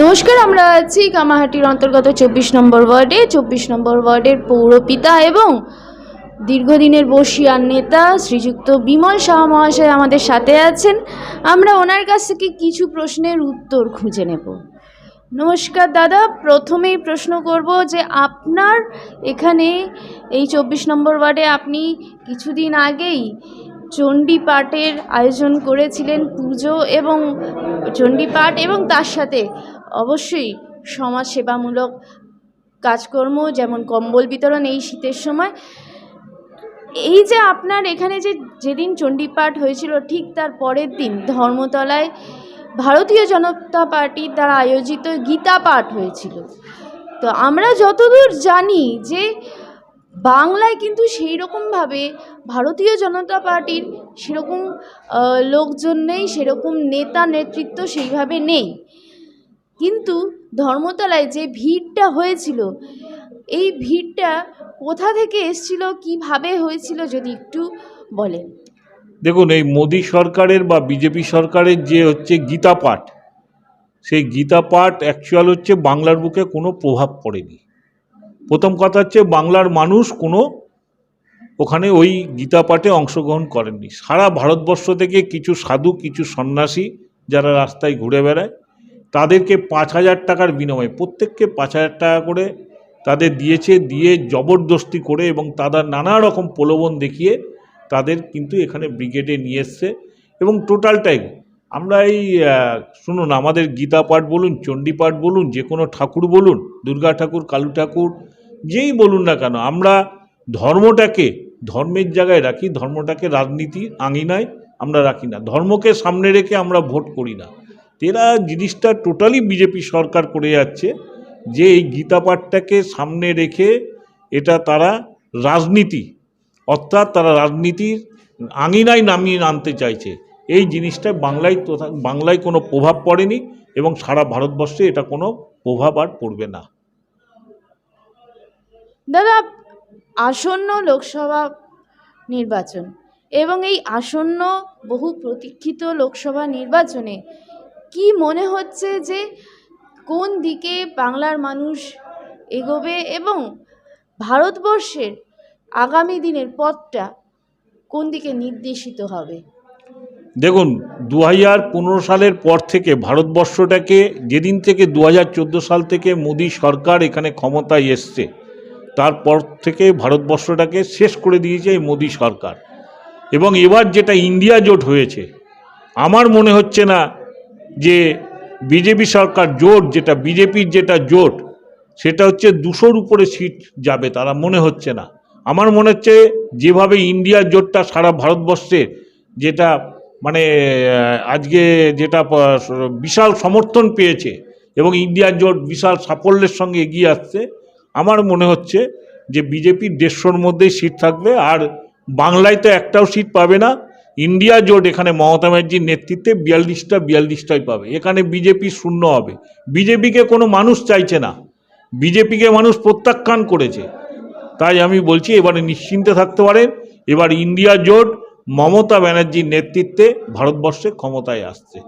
নমস্কার, আমরা আছি কামাহাটির অন্তর্গত চব্বিশ নম্বর ওয়ার্ডে। চব্বিশ নম্বর ওয়ার্ডের পৌরপিতা এবং দীর্ঘদিনের বসিয়ার নেতা শ্রীযুক্ত বিমল শাহ মহাশয় আমাদের সাথে আছেন। আমরা ওনার কাছ থেকে কিছু প্রশ্নের উত্তর খুঁজে নেব। নমস্কার দাদা, প্রথমেই প্রশ্ন করব যে আপনার এখানে এই চব্বিশ নম্বর ওয়ার্ডে আপনি কিছুদিন আগেই চণ্ডী পাঠের আয়োজন করেছিলেন পুজো এবং চণ্ডী পাঠ এবং তার সাথে অবশ্যই সমাজ সেবামূলক কাজকর্ম, যেমন কম্বল বিতরণ এই শীতের সময়। এই যে আপনার এখানে যে যেদিন চণ্ডীপাঠ হয়েছিল, ঠিক তার পরের দিন ধর্মতলায় ভারতীয় জনতা পার্টির দ্বারা আয়োজিত গীতা পাঠ হয়েছিল। তো আমরা যতদূর জানি যে বাংলায় কিন্তু সেই রকমভাবে ভারতীয় জনতা পার্টির সেরকম লোকজন নেই, সেরকম নেতা নেতৃত্ব সেইভাবে নেই। কিন্তু ধর্মতলায় যে ভিড়টা হয়েছিল, এই ভিড়টা কোথা থেকে এসছিল, কীভাবে হয়েছিল যদি একটু বলেন? দেখুন, এই মোদী সরকারের বা বিজেপি সরকারের যে হচ্ছে গীতা পাঠ সেই গীতা পাঠ অ্যাকচুয়াল হচ্ছে বাংলার বুকে কোনো প্রভাব পড়েনি। প্রথম কথা হচ্ছে বাংলার মানুষ কোনো ওখানে ওই গীতা পাঠে অংশগ্রহণ করেননি। সারা ভারতবর্ষ থেকে কিছু সাধু, কিছু সন্ন্যাসী যারা রাস্তায় ঘুরে বেড়ায় তাদেরকে পাঁচ হাজার টাকার বিনিময়ে, প্রত্যেককে পাঁচ হাজার টাকা করে তাদের দিয়েছে, দিয়ে জবরদস্তি করে এবং তাদের নানা রকম প্রলোভন দেখিয়ে তাদের কিন্তু এখানে ব্রিগেডে নিয়ে এসছে। এবং টোটালটাই আমরা এই শুনুন, আমাদের গীতা পাঠ বলুন, চণ্ডী পাঠ বলুন, যে কোনো ঠাকুর বলুন, দুর্গা ঠাকুর, কালু ঠাকুর, যেই বলুন না কেন, আমরা ধর্মটাকে ধর্মের জায়গায় রাখি, ধর্মটাকে রাজনীতির আঙিনায় আমরা রাখি না। ধর্মকে সামনে রেখে আমরা ভোট করি না। এরা জিনিসটা টোটালি বিজেপি সরকার করে যাচ্ছে যে এই গীতা পাঠটাকে সামনে রেখে এটা তারা রাজনীতি, অর্থাৎ তারা রাজনীতির আঙিনায় নামিয়ে আনতে চাইছে। এই জিনিসটা বাংলায় তথা, বাংলায় কোনো প্রভাব পড়েনি এবং সারা ভারতবর্ষে এটা কোনো প্রভাব আর পড়বে না। দাদা, আসন্ন লোকসভা নির্বাচন এবং এই আসন্ন বহু প্রতীক্ষিত লোকসভা নির্বাচনে কি মনে হচ্ছে যে কোন দিকে বাংলার মানুষ এগোবে এবং ভারতবর্ষের আগামী দিনের পথটা কোন দিকে নির্দেশিত হবে? দেখুন দু হাজার পনেরো সালের পর থেকে ভারতবর্ষটাকে, যেদিন থেকে দু হাজার চোদ্দ সাল থেকে মোদী সরকার এখানে ক্ষমতায় এসছে, তারপর থেকে ভারতবর্ষটাকে শেষ করে দিয়েছে এই মোদী সরকার। এবং এবার যেটা ইন্ডিয়া জোট হয়েছে, আমার মনে হচ্ছে না যে বিজেপি সরকার জোট, যেটা বিজেপির যেটা জোট, সেটা হচ্ছে দুশোর উপরে সিট যাবে, তারা মনে হচ্ছে না। আমার মনে হচ্ছে যেভাবে ইন্ডিয়া জোটটা সারা ভারতবর্ষে যেটা মানে আজকে যেটা বিশাল সমর্থন পেয়েছে এবং ইন্ডিয়া জোট বিশাল সাফল্যের সঙ্গে এগিয়ে আসছে, আমার মনে হচ্ছে যে বিজেপির দেড়শোর মধ্যেই সিট থাকবে, আর বাংলায় তো একটাও সিট পাবে না। ইন্ডিয়া জোট এখানে মমতা ব্যানার্জির নেতৃত্বে বিয়াল্লিশটা বিয়াল্লিশটাই পাবে। এখানে বিজেপি শূন্য হবে। বিজেপিকে কোনো মানুষ চাইছে না। বিজেপিকে মানুষ প্রত্যাখ্যান করেছে। তাই আমি বলছি, এবারে নিশ্চিন্তে থাকতে পারেন এবার ইন্ডিয়া জোট মমতা ব্যানার্জির নেতৃত্বে ভারতবর্ষে ক্ষমতায় আসছে।